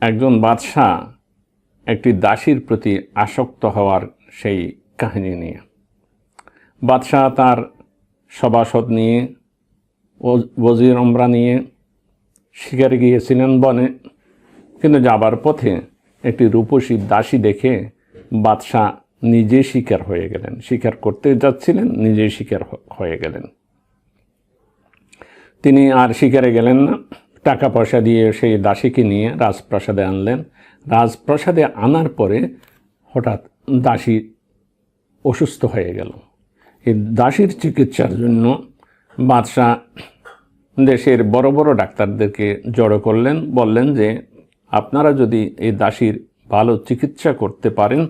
একজন বাদশাহ একটি দাসীর প্রতি আসক্ত হওয়ার সেই কাহিনী নিয়ে। বাদশাহ তার সভাসদ নিয়ে ওজির ওমরা নিয়ে শিকারে গিয়েছিলেন বনে। কিন্তু যাবার পথে একটি রূপসী দাসী দেখে বাদশাহ নিজে শিকার হয়ে গেলেন। শিকার করতে যাচ্ছিলেন, নিজেই শিকার হয়ে গেলেন। তিনি আর শিকারে গেলেন না। টাকা পয়সা দিয়ে সেই দাসীকে নিয়ে রাজপ্রাসাদে আনলেন। রাজপ্রাসাদে আনার পরে হঠাৎ দাসী অসুস্থ হয়ে গেল। এই দাসীর চিকিৎসার জন্য বাদশাহ দেশের বড় বড় ডাক্তারদেরকে জড়ো করলেন, বললেন যে, আপনারা যদি এই দাসীর ভালো চিকিৎসা করতে পারেন,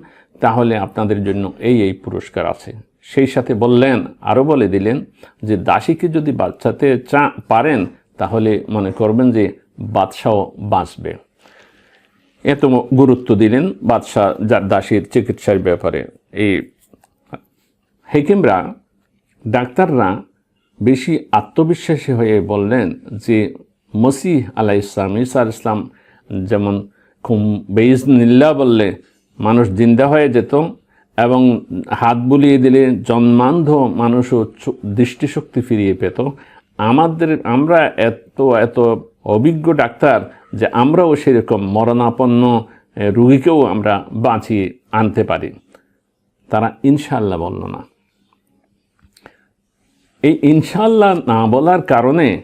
তাহলে আপনাদের জন্য এই এই পুরস্কার আছে। সেই সাথে বললেন, আরও বলে দিলেন যে, দাসীকে যদি বাচ্চাতে চা, পারেন তাহলে মনে করবেন যে বাদশাহ বাঁচবে। এত গুরুত্ব দিলেন বাদশাহ যার দাসীর চিকিৎসার ব্যাপারে। এই হেকিমরা, ডাক্তাররা বেশি আত্মবিশ্বাসী হয়ে বললেন যে মসিহ আলাহ ইসলাম ইসা ইসলাম যেমন খুম বেইজ নিল্লা বললে মানুষ জিন্দা হয়ে যেত এবং হাত বুলিয়ে দিলে জন্মান্ধ মানুষও দৃষ্টিশক্তি ফিরিয়ে পেত। আমাদের, আমরা এত এত অভিজ্ঞ ডাক্তার যে আমরাও সেরকম মরণাপন্ন রুগীকেও আমরা বাঁচিয়ে আনতে পারি। তারা ইনশাল্লাহ বলল না। এই ইনশাল্লাহ না বলার কারণে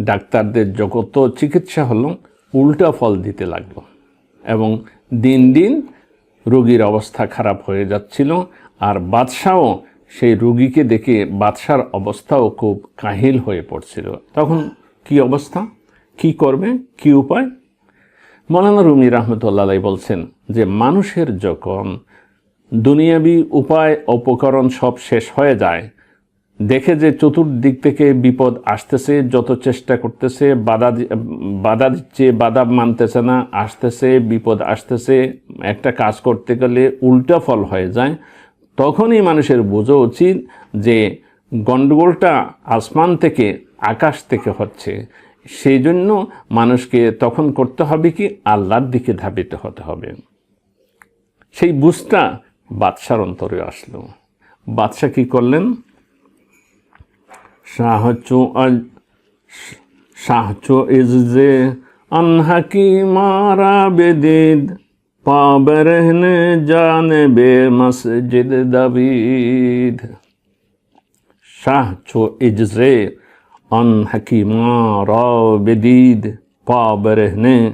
ডাক্তারদের জগত চিকিৎসা হলো, উল্টা ফল দিতে লাগল এবং দিন দিন রোগীর অবস্থা খারাপ হয়ে যাচ্ছিল আর বাদশাও সেই রুগীকে দেখে বাদশার অবস্থাও খুব কাহিল হয়ে পড়ছিল। তখন কি অবস্থা? কি করবে? কি উপায়? মৌলানা রুমি রহমতুল্লাহ বলছেন যে, মানুষের যখন দুনিয়াবি উপায় উপকরণ সব শেষ হয়ে যায়, দেখে যে চতুর্দিক থেকে বিপদ আসতেছে, যত চেষ্টা করতেছে, বাধা বাধা দিচ্ছে, বাধা মানতেছে না, আসতেছে, বিপদ আসতেছে, একটা কাজ করতে গেলে উল্টা ফল হয়ে যায় তখনই মানুষের বোঝা উচিত যে গণ্ডগোলটা আসমান থেকে, আকাশ থেকে হচ্ছে। সেই জন্য মানুষকে তখন করতে হবে কি? আল্লাহর দিকে ধাবিত হতে হবে। সেই বুঝটা বাদশার অন্তরে আসলো। বাদশাহ কি করলেন? সাহায্য সাহায্য ইজে আনহাকি মারা বেদিদ পাবরহনে জানবে মসজিদ দাবিদ। সাহায্য ইজে আনহাকি মারা বেদিদ। পাবরহনে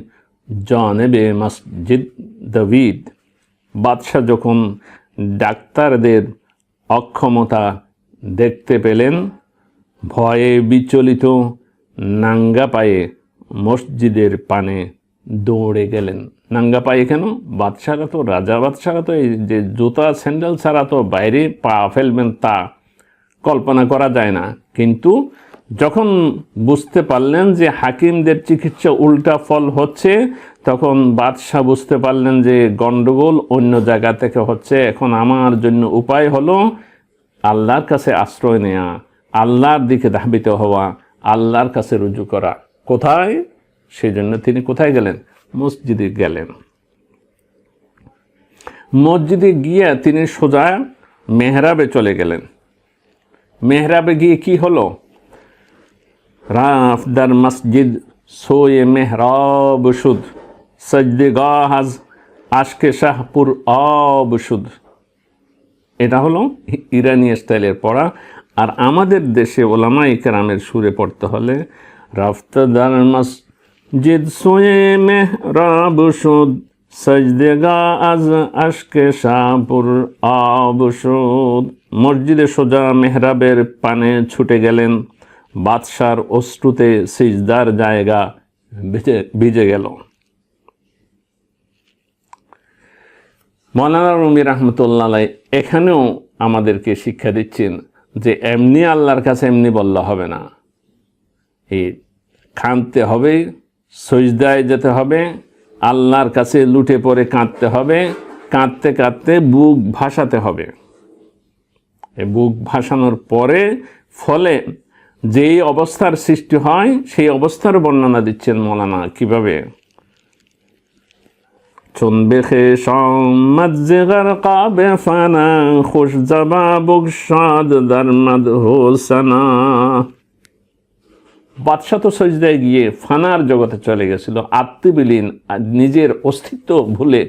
জানবে মসজিদ দাবিদ। বাদশাহ যখন ডাক্তারদের অক্ষমতা দেখতে পেলেন, ভয়ে বিচলিত নাঙ্গা পায়ে মসজিদের পানে দৌড়ে গেলেন। নাঙ্গা পায়ে কেন? বাদশারা তো, রাজা বাদশারা তো, এই যে জুতা, স্যান্ডেল ছাড়া তো বাইরে পা ফেলবেন তা কল্পনা করা যায় না। কিন্তু যখন বুঝতে পারলেন যে হাকিমদের চিকিৎসা উল্টা ফল হচ্ছে, তখন বাদশাহ বুঝতে পারলেন যে গণ্ডগোল অন্য জায়গা থেকে হচ্ছে। এখন আমার জন্য উপায় হলো আল্লাহর কাছে আশ্রয় নেওয়া আল্লাহর দিকে ধাবিত হওয়া, আল্লাহর কাছে রুজু করা। কোথায়? সেই জন্য তিনি কোথায় গেলেন? মসজিদে গেলেন। মসজিদে গিয়ে তিনি সোজা মেহরাবে চলে গেলেন। মেহরাবে গিয়ে কি হলো? রাফ দার মসজিদ সোয়ে মেহরাব সুদ, সজদে গাহাজ আশকে শাহপুর আব সুদ। এটা হলো ইরানি স্টাইলের পড়া। আর আমাদের দেশে ওলামা ইকরামের সুরে পড়তে হলে রাফতাদার মসজিদ সোয়ে মেহরাব সুদ সজদেগা আজ আশকে শাহপুর আব সুদ। মসজিদে সোজা মেহরাবের পানে ছুটে গেলেন, বাদশার অশ্রুতে সিজদার জায়গা ভিজে ভিজে গেল। মৌলানা রুমি রহমতুল্লাহ এখানেও আমাদেরকে শিক্ষা দিচ্ছেন যে এমনি আল্লাহর কাছে এমনি বললে হবে না। এই কাঁদতে হবে সজদায় যেতে হবে, আল্লাহর কাছে লুটে পড়ে কাঁদতে হবে, কাঁদতে কাঁদতে বুক ভাসাতে হবে। বুক ভাসানোর পরে ফলে যেই অবস্থার সৃষ্টি হয়, সেই অবস্থার বর্ণনা দিচ্ছেন মৌলানা কীভাবে? চন্দেখে সম্মাজ্জেগার কাবে হোসানা। বাদশাহ তো সজদায় গিয়ে ফানার জগতে চলে গেছিল। আত্মবিলীন, নিজের অস্তিত্ব ভুলে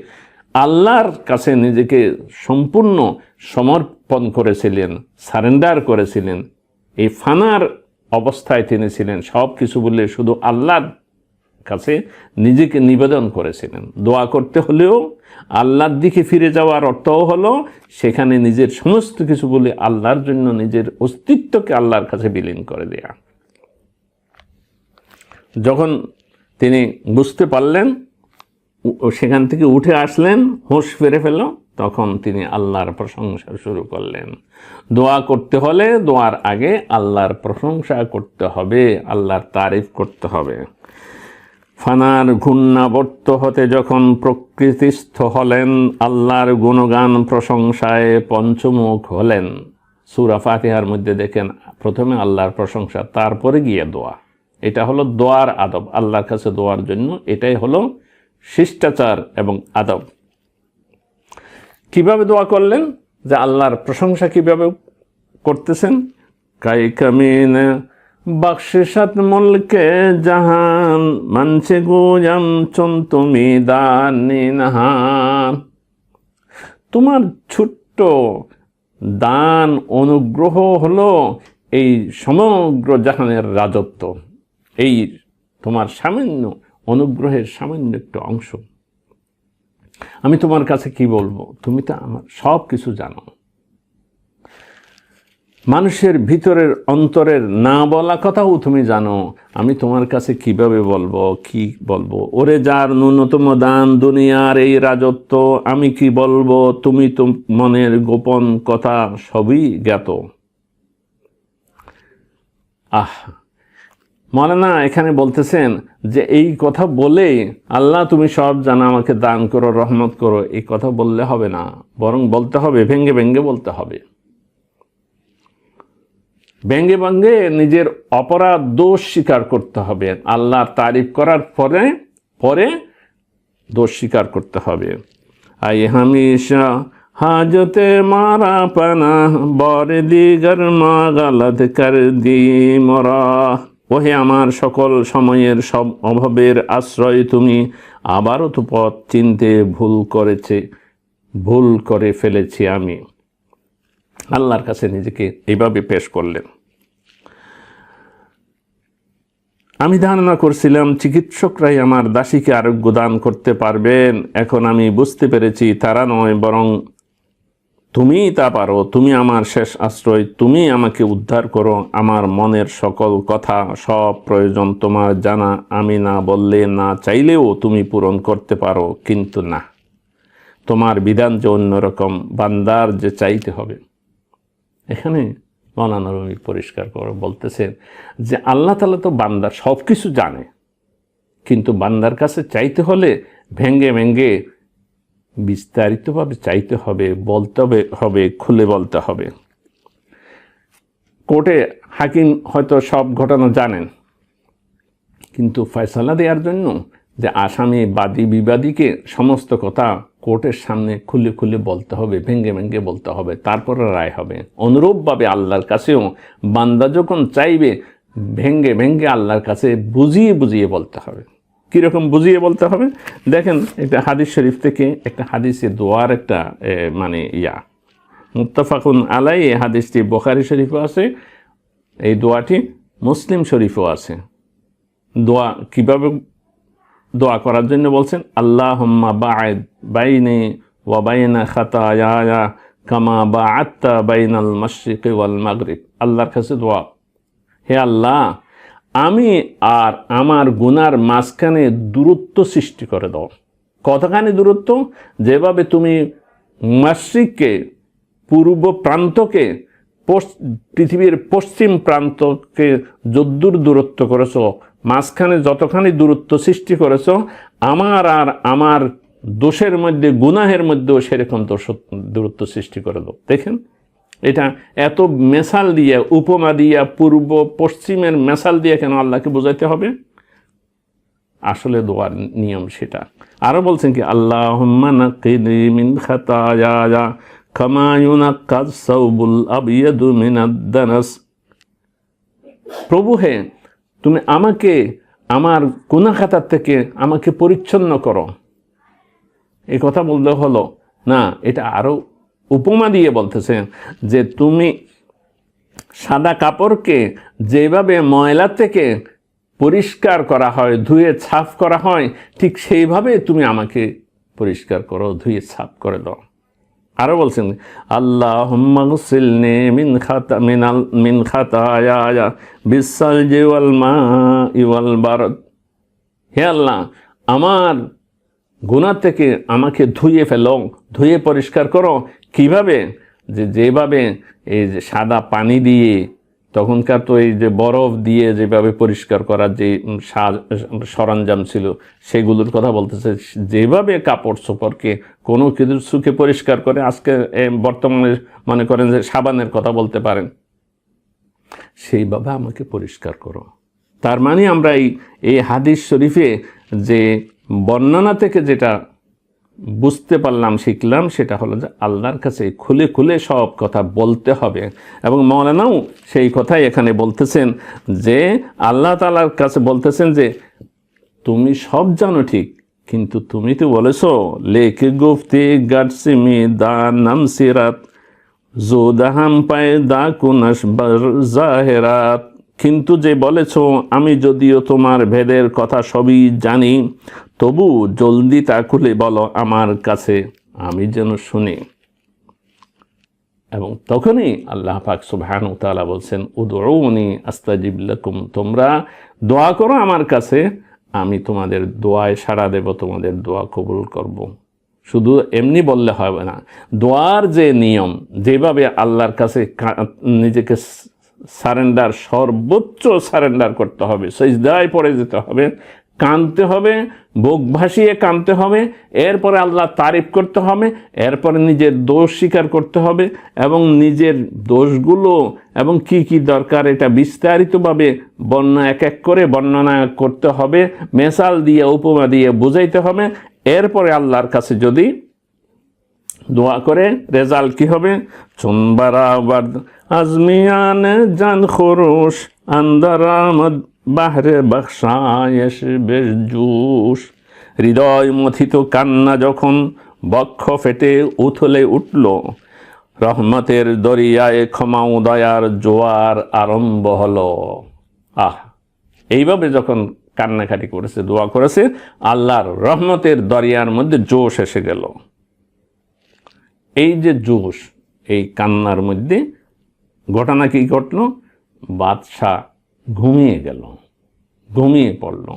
আল্লাহর কাছে নিজেকে সম্পূর্ণ সমর্পণ করেছিলেন, সারেন্ডার করেছিলেন। এই ফানার অবস্থায় তিনি ছিলেন। সব কিছু বলে শুধু আল্লাহর কাছে নিজেকে নিবেদন করেছিলেন। দোয়া করতে হলেও আল্লাহর দিকে ফিরে যাওয়ার অর্থও হলো সেখানে নিজের সমস্ত কিছু বলে আল্লাহর জন্য নিজের অস্তিত্বকে আল্লাহর কাছে বিলীন করে দেয়া। যখন তিনি বুঝতে পারলেন সেখান থেকে উঠে আসলেন, হোশ ফিরে ফেল তখন তিনি আল্লাহর প্রশংসা শুরু করলেন। দোয়া করতে হলে দোয়ার আগে আল্লাহর প্রশংসা করতে হবে, আল্লাহর তারিফ করতে হবে। ফানার ঘূর্ণাবর্ত হতে যখন প্রকৃতিস্থ হলেন, আল্লাহর গুণগান প্রশংসায় পঞ্চমুখ হলেন। সুরা ফাতিহার মধ্যে দেখেন, প্রথমে আল্লাহর প্রশংসা, তারপরে গিয়ে দোয়া। এটা হলো দোয়ার আদব, আল্লাহর কাছে দোয়ার জন্য। এটাই হলো শিষ্টাচার এবং আদব। কীভাবে দোয়া করলেন? যে আল্লাহর প্রশংসা কীভাবে করতেছেন? কাই কামিন বকশিসত মুলকে জাহান, মানছে গুজাম চন তুমি দানি তোমার ছোট্ট দান, অনুগ্রহ হলো এই সমগ্র জাহানের রাজত্ব। এই তোমার সামান্য অনুগ্রহের সামান্য একটু অংশ। আমি তোমার কাছে কি বলব? তুমি তো আমার সব কিছু জানো। মানুষের ভিতরের অন্তরের না বলা কথাও তুমি জানো। আমি তোমার কাছে কীভাবে বলব, কি বলব? ওরে যার ন্যূনতম দান দুনিয়ার এই রাজত্ব, আমি কি বলব? তুমি তো মনের গোপন কথা সবই জ্ঞাত। আহ! মৌলানা এখানে বলতেছেন যে এই কথা বলে আল্লাহ তুমি সব জানা আমাকে দান করো, রহমত করো, এই কথা বললে হবে না। বরং বলতে হবে, ভেঙ্গে ভেঙ্গে বলতে হবে। ব্যঙ্গে ব্যঙ্গে নিজের অপরাধ দোষ স্বীকার করতে হবে। আল্লাহর তারিফ করার পরে পরে দোষ স্বীকার করতে হবে। আই হামেশা হাজতে মারা পানা বরে দিগর মা গালাত কর দি মরা। ওহে আমার সকল সময়ের সব অভাবের আশ্রয় তুমি আবারও তো পথ চিনতে ভুল করেছে, ভুল করে ফেলেছি আমি। আল্লাহর কাছে নিজেকে এইভাবে পেশ করলেন। আমি ধারণা করছিলাম, চিকিৎসকরাই আমার দাসীকে আরোগ্য দান করতে পারবেন। এখন আমি বুঝতে পেরেছি তারা নয়, বরং তুমিই তা পারো, তুমি আমার শেষ আশ্রয় তুমি আমাকে উদ্ধার করো, আমার মনের সকল কথা সব প্রয়োজন তোমার জানা, আমি না বললে, না চাইলেও তুমি পূরণ করতে পারো, কিন্তু না। তোমার বিধান যে অন্যরকম, বান্দার যে চাইতে হবে। এখানে মৌলানা পরিষ্কার করে বলতেছেন যে আল্লাহ তালা তো বান্দার সব কিছু জানে, কিন্তু বান্দার কাছে চাইতে হলে ভেঙ্গে ভেঙ্গে বিস্তারিতভাবে চাইতে হবে, বলতে হবে খুলে বলতে হবে। কোর্টে হাকিম হয়তো সব ঘটনা জানেন, কিন্তু ফয়সলা দেওয়ার জন্য যে আসামি বাদী বিবাদীকে সমস্ত কথা কোর্টের সামনে খুলে খুলে বলতে হবে, ভেঙ্গে ভেঙ্গে বলতে হবে তারপরে রায় হবে। অনুরূপভাবে আল্লাহর কাছেও বান্দা যখন চাইবে, ভেঙ্গে ভেঙ্গে আল্লাহর কাছে বুঝিয়ে বুঝিয়ে বলতে হবে। কীরকম বুঝিয়ে বলতে হবে? দেখেন একটা হাদিস শরীফ থেকে একটা হাদিসে দোয়ার একটা মানে ইয়া। মুত্তাফাকুন আলাই এই হাদিসটি বোখারি শরীফও আছে, এই দোয়াটি মুসলিম শরীফও আছে। দোয়া কীভাবে দোয়া করার জন্য বলছেন আল্লাহ হুম্মা বায়দ বাইনে ওয়া বাইনা খাতায়া কামা বা আত্মা বাইনাল মশরিক ওয়াল মাগরিব। আল্লাহর কাছে দোয়া। হে আল্লাহ আমি আর আমার গুনার মাঝখানে দূরত্ব সৃষ্টি করে দাও। কতখানি দূরত্ব? যেভাবে তুমি মাসিককে পূর্ব প্রান্তকে পৃথিবীর পশ্চিম প্রান্তকে যদ্দূর দূরত্ব করেছ, মাঝখানে যতখানি দূরত্ব সৃষ্টি করেছ, আমার আর আমার দোষের মধ্যে, গুনাহের মধ্যেও সেরকম দোষ, দূরত্ব সৃষ্টি করে দাও। দেখেন এটা এত মেসাল দিয়া, উপমা দিয়া, পূর্ব, পশ্চিমের মেসাল দিয়ে কেন আল্লাহকে বোঝাইতে হবে? আসলে দোয়ার নিয়ম সেটা। আরও বলছেন কি আল্লাহ প্রভু হে, তুমি আমাকে, আমার গুনাহ খাতার থেকে আমাকে পরিচ্ছন্ন করো। এই কথা বলতে হলো, না, এটা আরও উপমা দিয়ে বলতেছে যে তুমি সাদা কাপড়কে যেভাবে ময়লা থেকে পরিষ্কার করা হয়, ধুয়ে ছাপ করা হয়, ঠিক সেইভাবে তুমি আমাকে পরিষ্কার করো, ধুয়ে ছাপ করে দাও। আরও বলছেন আল্লাহ হুম্মাগুসিলনে মিন খাতা, মিনাল, মিন খাতায়া বিসাল জিওয়াল মা ইওয়াল বারদ হে আল্লাহ, আমার গুণা থেকে আমাকে ধুয়ে ফেলো, ধুয়ে পরিষ্কার করো কীভাবে? যে যেভাবে এই যে সাদা পানি দিয়ে, তখনকার তো এই যে বরফ দিয়ে যেভাবে পরিষ্কার করার যে সরঞ্জাম ছিল, সেগুলোর কথা বলতেছে, যেভাবে কাপড় চোপড়কে কোনো কিছুকে পরিষ্কার করে, আজকে বর্তমানে মনে করেন যে সাবানের কথা বলতে পারেন, সেইভাবে আমাকে পরিষ্কার করো। তার মানে আমরা এই এই হাদিস শরীফে যে বর্ণনা থেকে যেটা বুঝতে পারলাম, শিখলাম, সেটা হলো যে আল্লাহর কাছে খুলে খুলে সব কথা বলতে হবে। এবং মৌলানাও সেই কথাই এখানে বলতেছেন যে আল্লাহ তালার কাছে বলতেছেন যে, তুমি সব জানো ঠিক, কিন্তু তুমি তো বলেছ, লেকে গুফতি গাটসিমি দা নাম সিরাত, জোদাহাম পায়ে দা কুনাস জাহেরাত। কিন্তু যে বলেছ, আমি যদিও তোমার ভেদের কথা সবই জানি তবু জলদি তা খুলে বলো, আমার কাছে আমি যেন শুনি এবং তখনই আল্লাহ পাক সুবহান তাআলা বলছেন, উদউনি আস্তাজিব লাকুম, তোমরা দোয়া করো আমার কাছে, আমি তোমাদের দোয়ায় সাড়া দেব, তোমাদের দোয়া কবুল করব। শুধু এমনি বললে হবে না, দোয়ার যে নিয়ম, যেভাবে আল্লাহর কাছে নিজেকে সারেন্ডার সর্বোচ্চ সারেন্ডার করতে হবে, সজদায় পড়ে যেতে হবে কানতে হবে, বুক ভাসিয়ে কানতে হবে, এরপরে আল্লাহ তারিফ করতে হবে, এরপরে নিজের দোষ স্বীকার করতে হবে এবং নিজের দোষগুলো এবং কি কি দরকার এটা বিস্তারিতভাবে বর্ণনা এক এক করে বর্ণনা করতে হবে মেসাল দিয়ে, উপমা দিয়ে বুঝাইতে হবে, এরপরে আল্লাহর কাছে যদি দোয়া করে, রেজাল্ট কি হবে? চুনবারাবার আজমিয়ান জান খরুশ আন্দারামদ বাহরে বখশায়েশ বেজুস হৃদয় মথিত কান্না যখন বক্ষ ফেটে উথলে উঠল, রহমতের দরিয়ায় ক্ষমা দয়ার জোয়ার আরম্ভ হলো। আহ, এইভাবে যখন কান্নাকাটি করেছে, দোয়া করেছে, আল্লাহর রহমতের দরিয়ার মধ্যে জোশ এসে গেল। এই যে জোশ, এই কান্নার মধ্যে ঘটনা কি ঘটল? বাদশাহ ঘুমিয়ে গেল, ঘুমিয়ে পড়ল।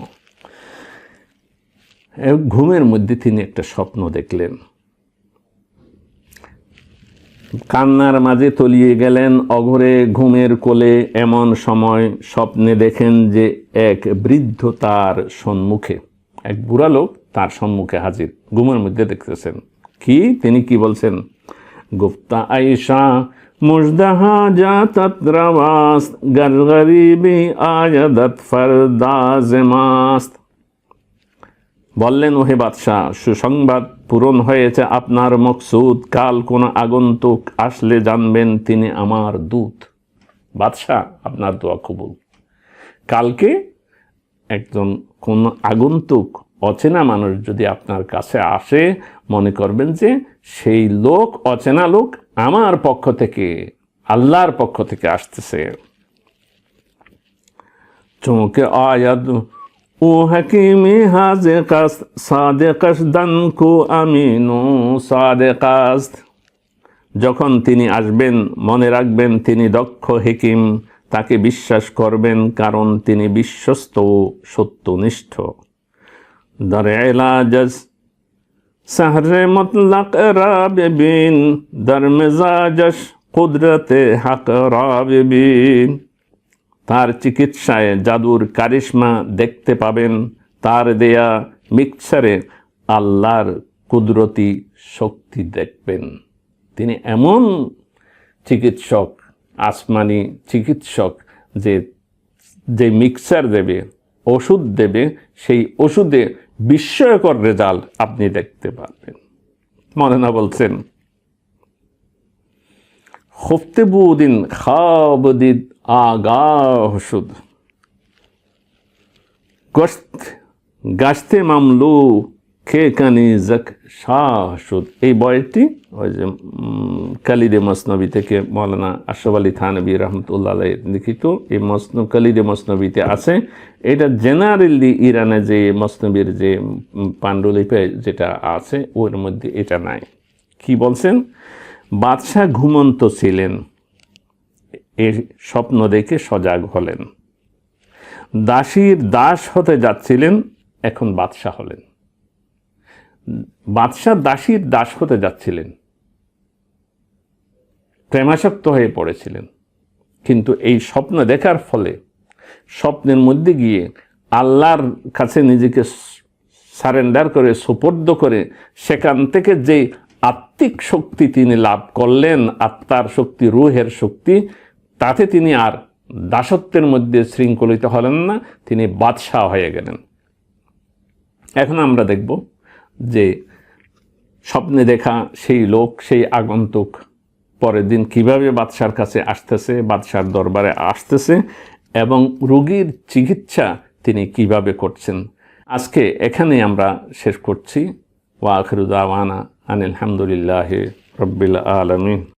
ঘুমের মধ্যে তিনি একটা স্বপ্ন দেখলেন। কান্নার মাঝে তলিয়ে গেলেন, অঘরে ঘুমের কোলে এমন সময় স্বপ্নে দেখেন যে এক বৃদ্ধ তার সম্মুখে, এক বুড়া লোক তার সম্মুখে হাজির। ঘুমের মধ্যে দেখতেছেন। কি? তিনি কি বলছেন? গুপ্তা আয়েশা মুজদাহা জাতাত রাওয়াস গরগরিবি আয়াদাত ফারদাজমাস্ত বললেন, ওহে বাদশাহ, সুসংবাদ পূরণ হয়েছে আপনার মকসুদ, কাল কোন আগন্তুক আসলে জানবেন তিনি আমার দূত। বাদশাহ, আপনার দোয়া কবুল। কালকে একজন কোন আগন্তুক, অচেনা মানুষ যদি আপনার কাছে আসে মনে করবেন যে সেই লোক, অচেনা লোক আমার পক্ষ থেকে, আল্লাহর পক্ষ থেকে আসতেছে। চমকে আয়াদ ও হাকিমি হাজে কাস সাদে কাস দানকু আমিনু সাদে কাস যখন তিনি আসবেন, মনে রাখবেন তিনি দক্ষ হেকিম, তাকে বিশ্বাস করবেন কারণ তিনি বিশ্বস্ত, সত্যনিষ্ঠ। দরে সাহরে মতলাক রাবিন দর মেজাজস কুদরতে হাক রাবিন তার চিকিৎসায় জাদুর কারিশমা দেখতে পাবেন, তার দেয়া মিক্সারে আল্লাহর কুদরতি শক্তি দেখবেন। তিনি এমন চিকিৎসক, আসমানি চিকিৎসক যে যে মিক্সার দেবে, ওষুধ দেবে, সেই ওষুধে বিস্ময়কর রেজাল্ট আপনি দেখতে পারবেন মনে না বলছেন হফতেবুদিন খাবদিদ আগা ওষুধ গস্ত গাছতে মামলু খে কানি জক শাহসুদ? এই বইটি ওই যে কালিদে মসনবী থেকে মৌলানা আশরফ আলী থানবী রহমতুল্লাহ লিখিত। এই মসন, কালিদে মসনবীতে আছে। এটা জেনারেলি ইরানে যে মসনবীর যে পাণ্ডুলিপি যেটা আছে, ওর মধ্যে এটা নাই। কি বলছেন? বাদশাহ ঘুমন্ত ছিলেন। এর স্বপ্ন দেখে সজাগ হলেন। দাসীর দাস হতে যাচ্ছিলেন, এখন বাদশাহ হলেন। বাদশাহ দাসীর দাস হতে যাচ্ছিলেন। প্রেমাসক্ত হয়ে পড়েছিলেন। কিন্তু এই স্বপ্ন দেখার ফলে, স্বপ্নের মধ্যে গিয়ে আল্লাহর কাছে নিজেকে সারেন্ডার করে, সুপর্দ করে, সেখান থেকে যে আত্মিক শক্তি তিনি লাভ করলেন, আত্মার শক্তি, রুহের শক্তি, তাতে তিনি আর দাসত্বের মধ্যে শৃঙ্খলিত হলেন না, তিনি বাদশাহ হয়ে গেলেন। এখন আমরা দেখব যে স্বপ্নে দেখা সেই লোক, সেই আগন্তুক, পরের দিন কীভাবে বাদশার কাছে আসতেছে, বাদশার দরবারে আসতেছে, এবং রোগীর চিকিৎসা তিনি কীভাবে করছেন। আজকে এখানে আমরা শেষ করছি। ওয়া আখরুদ্দাওয়ানা আনিলহামদুলিল্লাহ রব্বিল আলমিন।